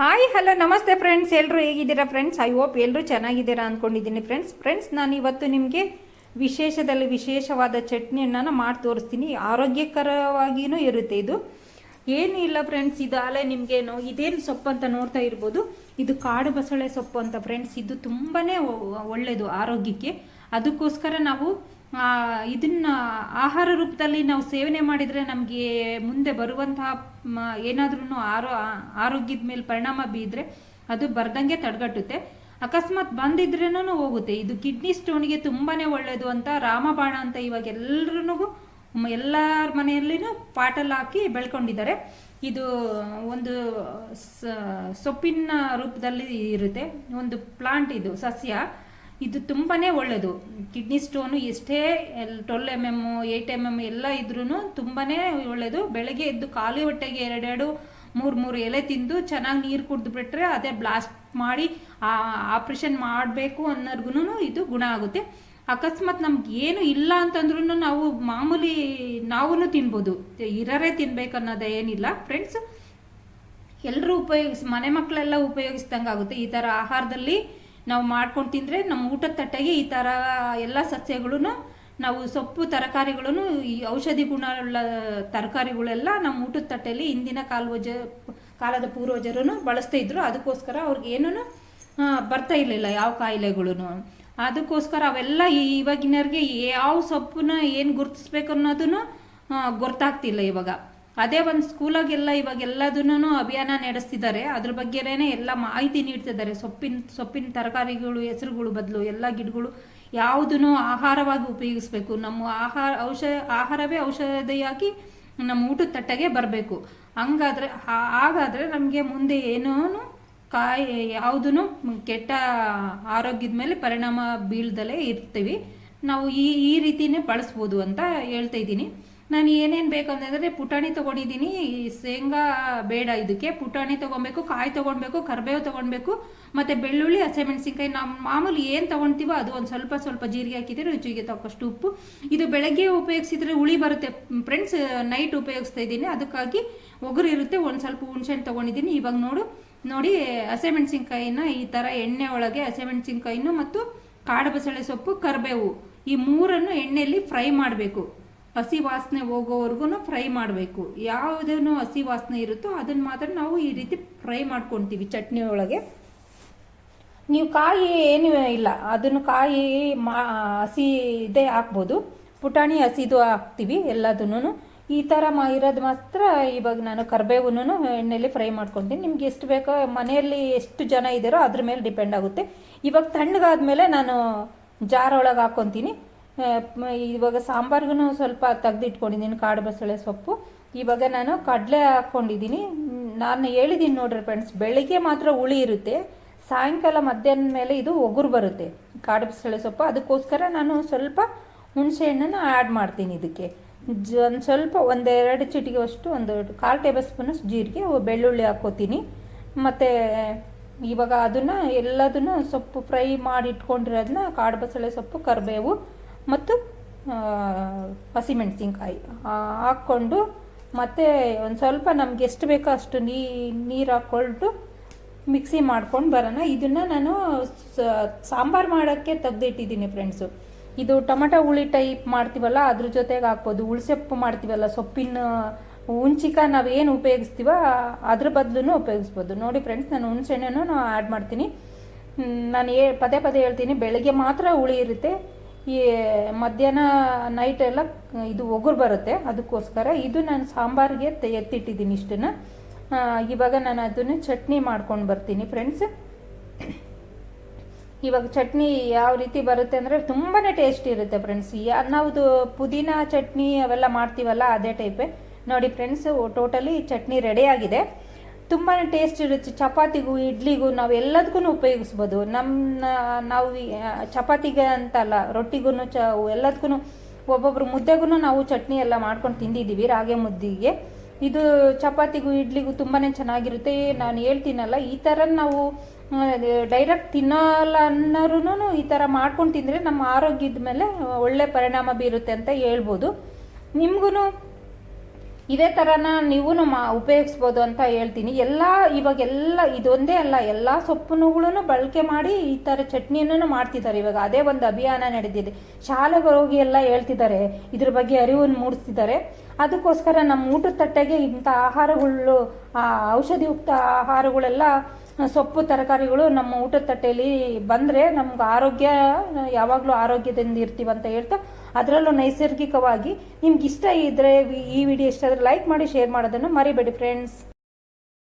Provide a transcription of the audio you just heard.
Hi hello ನಮಸ್ತೆ friends ಎಲ್ಲರೂ ಹೇಗಿದ್ದೀರಾ ಫ್ರೆಂಡ್ಸ್ ಐ ಹೋಪ್ ಎಲ್ಲರೂ ಚೆನ್ನಾಗಿದ್ದೀರಾ ಅಂದ್ಕೊಂಡಿದ್ದೀನಿ ಫ್ರೆಂಡ್ಸ್ ಫ್ರೆಂಡ್ಸ್ ನಾನು ಇವತ್ತು ನಿಮಗೆ ವಿಶೇಷದಲ್ಲಿ ವಿಶೇಷವಾದ ಚಟ್ನಿಯನ್ನು ಮಾಡಿ ತೋರಿಸ್ತೀನಿ. ಆರೋಗ್ಯಕರವಾಗಿಯೂ ಇರುತ್ತೆ ಇದು. ಏನಿಲ್ಲ ಫ್ರೆಂಡ್ಸ್ ಇದು ಅಲೆ ನಿಮಗೇನು ಇದೇನು ಸೊಪ್ಪು ಅಂತ ನೋಡ್ತಾ ಇರ್ಬೋದು. ಇದು ಕಾಡು ಬಸಳೆ ಸೊಪ್ಪು ಅಂತ ಫ್ರೆಂಡ್ಸ್ ಇದು ತುಂಬಾ ಒಳ್ಳೆಯದು ಆರೋಗ್ಯಕ್ಕೆ. ಅದಕ್ಕೋಸ್ಕರ ನಾವು ಇದನ್ನ ಆಹಾರ ರೂಪದಲ್ಲಿ ನಾವು ಸೇವನೆ ಮಾಡಿದರೆ ನಮಗೆ ಮುಂದೆ ಬರುವಂತಹ ಏನಾದ್ರೂ ಆರೋ ಆರೋಗ್ಯದ ಮೇಲೆ ಪರಿಣಾಮ ಬೀದ್ರೆ ಅದು ಬರ್ದಂಗೆ ತಡೆಗಟ್ಟುತ್ತೆ. ಅಕಸ್ಮಾತ್ ಬಂದಿದ್ರೇನೂ ಹೋಗುತ್ತೆ. ಇದು ಕಿಡ್ನಿ ಸ್ಟೋನ್ಗೆ ತುಂಬಾನೇ ಒಳ್ಳೆಯದು ಅಂತ ರಾಮಬಾಣ ಅಂತ ಇವಾಗ ಎಲ್ಲರೂ ಎಲ್ಲರ ಮನೆಯಲ್ಲಿನೂ ಪಾಟಲ್ ಹಾಕಿ ಬೆಳ್ಕೊಂಡಿದ್ದಾರೆ. ಇದು ಒಂದು ಸೊಪ್ಪಿನ ರೂಪದಲ್ಲಿ ಇರುತ್ತೆ. ಒಂದು ಪ್ಲಾಂಟ್ ಇದು, ಸಸ್ಯ. ಇದು ತುಂಬಾ ಒಳ್ಳೆಯದು ಕಿಡ್ನಿ ಸ್ಟೋನು ಎಷ್ಟೇ twelve M M eight M M ಎಲ್ಲ ಇದ್ರೂ ತುಂಬಾ ಒಳ್ಳೆಯದು ಬೆಳಗ್ಗೆ ಎದ್ದು ಖಾಲಿ ಹೊಟ್ಟೆಗೆ ಎರಡೆರಡು, ಮೂರು ಮೂರು ಎಲೆ ತಿಂದು ಚೆನ್ನಾಗಿ ನೀರು ಕುಡಿದು ಬಿಟ್ರೆ ಅದೇ ಬ್ಲಾಸ್ಟ್ ಮಾಡಿ ಆಪ್ರೇಷನ್ ಮಾಡಬೇಕು ಅನ್ನೋರ್ಗು ಇದು ಗುಣ ಆಗುತ್ತೆ. ಅಕಸ್ಮಾತ್ ನಮ್ಗೆ ಏನು ಇಲ್ಲ ಅಂತಂದ್ರೂ ನಾವು ಮಾಮೂಲಿ ನಾವೂ ತಿನ್ಬೋದು. ಇರರೇ ತಿನ್ಬೇಕು ಅನ್ನೋದು ಏನಿಲ್ಲ. ಫ್ರೆಂಡ್ಸ್ ಎಲ್ಲರೂ ಉಪಯೋಗಿಸಿ ಮನೆ ಮಕ್ಕಳೆಲ್ಲ ಉಪಯೋಗಿಸ್ದಂಗೆ ಆಗುತ್ತೆ ಈ ಥರ ಆಹಾರದಲ್ಲಿ ನಾವು ಮಾಡ್ಕೊಂಡು ತಿಂದರೆ ನಮ್ಮ ಊಟದ ತಟ್ಟೆಗೆ ಈ ಥರ ಎಲ್ಲ ಸಸ್ಯಗಳೂ ನಾವು ಸೊಪ್ಪು, ತರಕಾರಿಗಳನ್ನು ಈ ಔಷಧಿ ಗುಣವುಳ್ಳ ತರಕಾರಿಗಳೆಲ್ಲ ನಮ್ಮ ಊಟದ ತಟ್ಟೆಯಲ್ಲಿ ಹಿಂದಿನ ಕಾಲವಜ, ಕಾಲದ ಪೂರ್ವಜರೂ ಬಳಸ್ತಾ ಇದ್ರು. ಅದಕ್ಕೋಸ್ಕರ ಅವ್ರಿಗೆ ಏನೂ ಬರ್ತಾ ಇರಲಿಲ್ಲ ಯಾವ ಕಾಯಿಲೆಗಳೂ ಅದಕ್ಕೋಸ್ಕರ ಅವೆಲ್ಲ ಇವಾಗಿನವ್ರಿಗೆ ಯಾವ ಸೊಪ್ಪನ್ನ ಏನು ಗುರುತಿಸ್ಬೇಕು ಅನ್ನೋದನ್ನು ಗೊತ್ತಾಗ್ತಿಲ್ಲ ಇವಾಗ. ಅದೇ ಒಂದು ಸ್ಕೂಲಾಗೆಲ್ಲ ಇವಾಗ ಎಲ್ಲದನ್ನೂ ಅಭಿಯಾನ ನಡೆಸ್ತಿದ್ದಾರೆ. ಅದ್ರ ಬಗ್ಗೆನೇ ಎಲ್ಲ ಮಾಹಿತಿ ನೀಡ್ತಿದ್ದಾರೆ. ಸೊಪ್ಪಿನ ಸೊಪ್ಪಿನ ತರಕಾರಿಗಳು, ಹೆಸರುಗಳು ಬದಲು ಎಲ್ಲ ಗಿಡಗಳು ಯಾವುದನ್ನು ಆಹಾರವಾಗಿ ಉಪಯೋಗಿಸ್ಬೇಕು. ನಮ್ಮ ಆಹಾರ ಔಷಧ ಆಹಾರವೇ ಔಷಧಿಯಾಗಿ ನಮ್ಮ ಊಟದ ತಟ್ಟೆಗೆ ಬರಬೇಕು. ಹಂಗಾದ್ರೆ ಹಾಗಾದ್ರೆ ನಮಗೆ ಮುಂದೆ ಏನೂ ಕಾಯಿ ಯಾವುದೂ ಕೆಟ್ಟ ಆರೋಗ್ಯದ ಮೇಲೆ ಪರಿಣಾಮ ಬೀಳ್ದಲೇ ಇರ್ತೀವಿ. ನಾವು ಈ ಈ ರೀತಿನೇ ಬಳಸ್ಬೋದು ಅಂತ ಹೇಳ್ತಾ ಇದ್ದೀನಿ. ನಾನು ಏನೇನು ಬೇಕು ಅಂತಂದರೆ ಪುಟಾಣಿ ತೊಗೊಂಡಿದ್ದೀನಿ. ಶೇಂಗಾ ಬೇಡ ಇದಕ್ಕೆ. ಪುಟಾಣಿ ತೊಗೊಬೇಕು, ಕಾಯಿ ತೊಗೊಳ್ಬೇಕು ಕರಿಬೇವು ತೊಗೊಳ್ಬೇಕು ಮತ್ತು ಬೆಳ್ಳುಳ್ಳಿ ಹಸಿಮೆಣಸಿನ್ಕಾಯಿ ನಾವು ಮಾಮೂಲಿ ಏನು ತೊಗೊಳ್ತೀವೋ ಅದು ಒಂದು ಸ್ವಲ್ಪ ಸ್ವಲ್ಪ ಜೀರಿಗೆ ಹಾಕಿದರೆ ರುಚಿಗೆ ತಕ್ಕಷ್ಟು ಉಪ್ಪು. ಇದು ಬೆಳಗ್ಗೆ ಉಪಯೋಗಿಸಿದರೆ ಹುಳಿ ಬರುತ್ತೆ. ಫ್ರೆಂಡ್ಸ್ ನೈಟ್ ಉಪಯೋಗಿಸ್ತಾ ಇದ್ದೀನಿ. ಅದಕ್ಕಾಗಿ ಒಗರು ಇರುತ್ತೆ. ಒಂದು ಸ್ವಲ್ಪ ಹುಣ್ಸೆಹಣ್ಣು ತೊಗೊಂಡಿದ್ದೀನಿ. ಇವಾಗ ನೋಡು, ನೋಡಿ ಹಸಿಮೆಣಸಿನ್ಕಾಯಿನ ಈ ಥರ ಎಣ್ಣೆ ಒಳಗೆ ಹಸಿಮೆಣಸಿನ್ಕಾಯಿನೂ ಮತ್ತು ಕಾಡು ಬಸಳೆ ಸೊಪ್ಪು, ಕರಿಬೇವು ಈ ಮೂರನ್ನು ಎಣ್ಣೆಯಲ್ಲಿ ಫ್ರೈ ಮಾಡಬೇಕು. ಹಸಿ ವಾಸನೆ ಹೋಗೋವರೆಗೂ ಫ್ರೈ ಮಾಡಬೇಕು. ಯಾವುದೇನು ಹಸಿ ವಾಸನೆ ಇರುತ್ತೋ ಅದನ್ನು ಮಾತ್ರ ನಾವು ಈ ರೀತಿ ಫ್ರೈ ಮಾಡ್ಕೊತೀವಿ ಚಟ್ನಿ ಒಳಗೆ. ನೀವು ಕಾಯಿ ಏನು ಇಲ್ಲ, ಅದನ್ನು ಕಾಯಿ, ಮಾ, ಹಸಿ ಇದೇ ಹಾಕ್ಬೋದು. ಪುಟಾಣಿ ಹಸಿದು ಹಾಕ್ತೀವಿ ಎಲ್ಲದನ್ನು. ಈ ಥರ ಮಾ ಇರೋದು ಮಾತ್ರ ಇವಾಗ ನಾನು ಕರ್ಬೇವನ್ನು ಎಣ್ಣೆಲಿ ಫ್ರೈ ಮಾಡ್ಕೊತೀನಿ. ನಿಮ್ಗೆ ಎಷ್ಟು ಬೇಕೋ, ಮನೆಯಲ್ಲಿ ಎಷ್ಟು ಜನ ಇದ್ದಾರೋ ಅದ್ರ ಮೇಲೆ ಡಿಪೆಂಡ್ ಆಗುತ್ತೆ. ಇವಾಗ ತಣ್ಣಗಾದ್ಮೇಲೆ ನಾನು ಜಾರ್ ಒಳಗೆ ಹಾಕ್ಕೊತೀನಿ ಇವಾಗ ಸಾಂಬಾರ್ಗೂ ಸ್ವಲ್ಪ ತೆಗ್ದಿಟ್ಕೊಂಡಿದ್ದೀನಿ, ಕಾಡು ಬಸಳೆ ಸೊಪ್ಪು. ಇವಾಗ ನಾನು ಕಡಲೆ ಹಾಕ್ಕೊಂಡಿದ್ದೀನಿ. ನಾನು ಹೇಳಿದ್ದೀನಿ ನೋಡ್ರಿ ಫ್ರೆಂಡ್ಸ್ ಬೆಳಿಗ್ಗೆ ಮಾತ್ರ ಹುಳಿ ಇರುತ್ತೆ, ಸಾಯಂಕಾಲ ಮಧ್ಯಾಹ್ನ ಮೇಲೆ ಇದು ಒಗುರು ಬರುತ್ತೆ, ಕಾಡು ಬಸಳೆ ಸೊಪ್ಪು. ಅದಕ್ಕೋಸ್ಕರ ನಾನು ಸ್ವಲ್ಪ ಹುಣಸೆ ಹಣ್ಣನ್ನು ಆ್ಯಡ್ ಮಾಡ್ತೀನಿ ಇದಕ್ಕೆ. ಜ, ಒಂದು ಸ್ವಲ್ಪ, ಒಂದೆರಡು ಚಿಟಿಗೆ ಅಷ್ಟು, ಒಂದು ಕಾಲು ಟೇಬಲ್ ಸ್ಪೂನ್ ಜೀರಿಗೆ ಬೆಳ್ಳುಳ್ಳಿ ಹಾಕ್ಕೋತೀನಿ ಮತ್ತು, ಇವಾಗ ಅದನ್ನು ಎಲ್ಲದನ್ನು ಸೊಪ್ಪು ಫ್ರೈ ಮಾಡಿ ಇಟ್ಕೊಂಡಿರೋದನ್ನ, ಕಾಡು ಬಸಳೆ ಸೊಪ್ಪು, ಕರಿಬೇವು ಮತ್ತು ಹಸಿಮೆಣಸಿನ್ಕಾಯಿ ಹಾಕ್ಕೊಂಡು ಮತ್ತು ಒಂದು ಸ್ವಲ್ಪ ನಮ್ಗೆ ಎಷ್ಟು ಬೇಕೋ ಅಷ್ಟು ನೀ, ನೀರು ಹಾಕ್ಕೊಂಡು ಮಿಕ್ಸಿ ಮಾಡ್ಕೊಂಡು ಬರೋಣ. ಇದನ್ನು ನಾನು ಸಾಂಬಾರು ಮಾಡೋಕ್ಕೆ ತೆಗ್ದಿಟ್ಟಿದ್ದೀನಿ ಫ್ರೆಂಡ್ಸು. ಇದು ಟೊಮೆಟೊ ಹುಳಿ ಟೈಪ್ ಮಾಡ್ತೀವಲ್ಲ, ಅದ್ರ ಜೊತೆಗೆ ಹಾಕ್ಬೋದು. ಹುಳ್ಸೊಪ್ಪು ಮಾಡ್ತೀವಲ್ಲ, ಸೊಪ್ಪಿನ ಹುಂಚಿಕ ನಾವೇನು ಉಪಯೋಗಿಸ್ತೀವ ಅದ್ರ ಬದಲು ಉಪಯೋಗಿಸ್ಬೋದು. ನೋಡಿ ಫ್ರೆಂಡ್ಸ್, ನಾನು ಹುಣಸೆಹಣ್ಣನ್ನು ಆ್ಯಡ್ ಮಾಡ್ತೀನಿ. ನಾನು ಪದೇ ಪದೇ ಹೇಳ್ತೀನಿ, ಬೆಳಗ್ಗೆ ಮಾತ್ರ ಹುಳಿ ಇರುತ್ತೆ. ಈ ಮಧ್ಯಾಹ್ನ ನೈಟ್ ಎಲ್ಲ, ಇದು ಒಗುರು ಬರುತ್ತೆ. ಅದಕ್ಕೋಸ್ಕರ ಇದು ನಾನು ಸಾಂಬಾರಿಗೆ ಎತ್ತಿಟ್ಟಿದ್ದೀನಿ ಇಷ್ಟನ್ನು. ಇವಾಗ ನಾನು ಅದನ್ನು ಚಟ್ನಿ ಮಾಡ್ಕೊಂಡು ಬರ್ತೀನಿ ಫ್ರೆಂಡ್ಸ್ ಇವಾಗ ಚಟ್ನಿ ಯಾವ ರೀತಿ ಬರುತ್ತೆ ಅಂದರೆ ತುಂಬಾ ಟೇಸ್ಟ್ ಇರುತ್ತೆ ಫ್ರೆಂಡ್ಸ್ ನಾವು ಪುದೀನ ಚಟ್ನಿ ಅವೆಲ್ಲ ಮಾಡ್ತೀವಲ್ಲ, ಅದೇ ಟೈಪೇ ನೋಡಿ ಫ್ರೆಂಡ್ಸ್ ಟೋಟಲಿ ಚಟ್ನಿ ರೆಡಿ ಆಗಿದೆ. ತುಂಬಾ ಟೇಸ್ಟ್ ಇರುತ್ತೆ. ಚಪಾತಿಗೂ, ಇಡ್ಲಿಗೂ ನಾವು ಎಲ್ಲದಕ್ಕೂ ಉಪಯೋಗಿಸ್ಬೋದು. ನಮ್ಮ ನಾವು ಚಪಾತಿಗೆ ಅಂತಲ್ಲ ರೊಟ್ಟಿಗೂ ಚ ಎಲ್ಲದಕ್ಕೂ ಒಬ್ಬೊಬ್ರು ಮುದ್ದೆಗೂ ನಾವು ಚಟ್ನಿ ಎಲ್ಲ ಮಾಡ್ಕೊಂಡು ತಿಂದಿದ್ದೀವಿ, ರಾಗಿ ಮುದ್ದಿಗೆ. ಇದು ಚಪಾತಿಗೂ, ಇಡ್ಲಿಗೂ ತುಂಬಾ ಚೆನ್ನಾಗಿರುತ್ತೆ. ನಾನು ಹೇಳ್ತೀನಲ್ಲ, ಈ ಥರ ನಾವು ಡೈರೆಕ್ಟ್ ತಿನ್ನಲ್ಲ ಅನ್ನೋರು ಈ ಥರ ಮಾಡ್ಕೊಂಡು ತಿಂದರೆ ನಮ್ಮ ಆರೋಗ್ಯದ ಮೇಲೆ ಒಳ್ಳೆ ಪರಿಣಾಮ ಬೀರುತ್ತೆ ಅಂತ ಹೇಳ್ಬೋದು. ನಿಮ್ಗೂ ಇದೇ ಥರನ ನೀವು ಮಾ ಉಪಯೋಗಿಸ್ಬೋದು ಅಂತ ಹೇಳ್ತೀನಿ. ಎಲ್ಲ ಇವಾಗ ಎಲ್ಲ ಇದೊಂದೇ ಅಲ್ಲ ಎಲ್ಲ ಸೊಪ್ಪುಗಳನ್ನು ಬಳಕೆ ಮಾಡಿ ಈ ಥರ ಚಟ್ನಿಯನ್ನು ಮಾಡ್ತಿದ್ದಾರೆ. ಇವಾಗ ಅದೇ ಒಂದು ಅಭಿಯಾನ ನಡೆದಿದೆ. ಶಾಲೆಗೆ ಹೋಗಿ ಎಲ್ಲ ಹೇಳ್ತಿದ್ದಾರೆ ಇದ್ರ ಬಗ್ಗೆ ಅರಿವನ್ನು ಮೂಡಿಸ್ತಿದ್ದಾರೆ. ಅದಕ್ಕೋಸ್ಕರ ನಮ್ಮ ಊಟದ ತಟ್ಟೆಗೆ ಇಂಥ ಆಹಾರಗಳು ಆ, ಔಷಧಿಯುಕ್ತ ಆಹಾರಗಳೆಲ್ಲ ಸೊಪ್ಪು ತರಕಾರಿಗಳು ನಮ್ಮ ಊಟದ ತಟ್ಟೆಯಲ್ಲಿ ಬಂದರೆ ನಮ್ಗೆ ಆರೋಗ್ಯ ಯಾವಾಗಲೂ ಆರೋಗ್ಯದಿಂದ ಇರ್ತೀವಿ ಅಂತ ಹೇಳ್ತಾ ಅದರಲ್ಲೂ ನೈಸರ್ಗಿಕವಾಗಿ ನಿಮ್ಗೆ ಇಷ್ಟ ಇದ್ದರೆ ಈ ವಿಡಿಯೋ ಇಷ್ಟ ಆದರೆ ಲೈಕ್ ಮಾಡಿ ಶೇರ್ ಮಾಡೋದನ್ನು ಮರಿಬೇಡಿ ಫ್ರೆಂಡ್ಸ್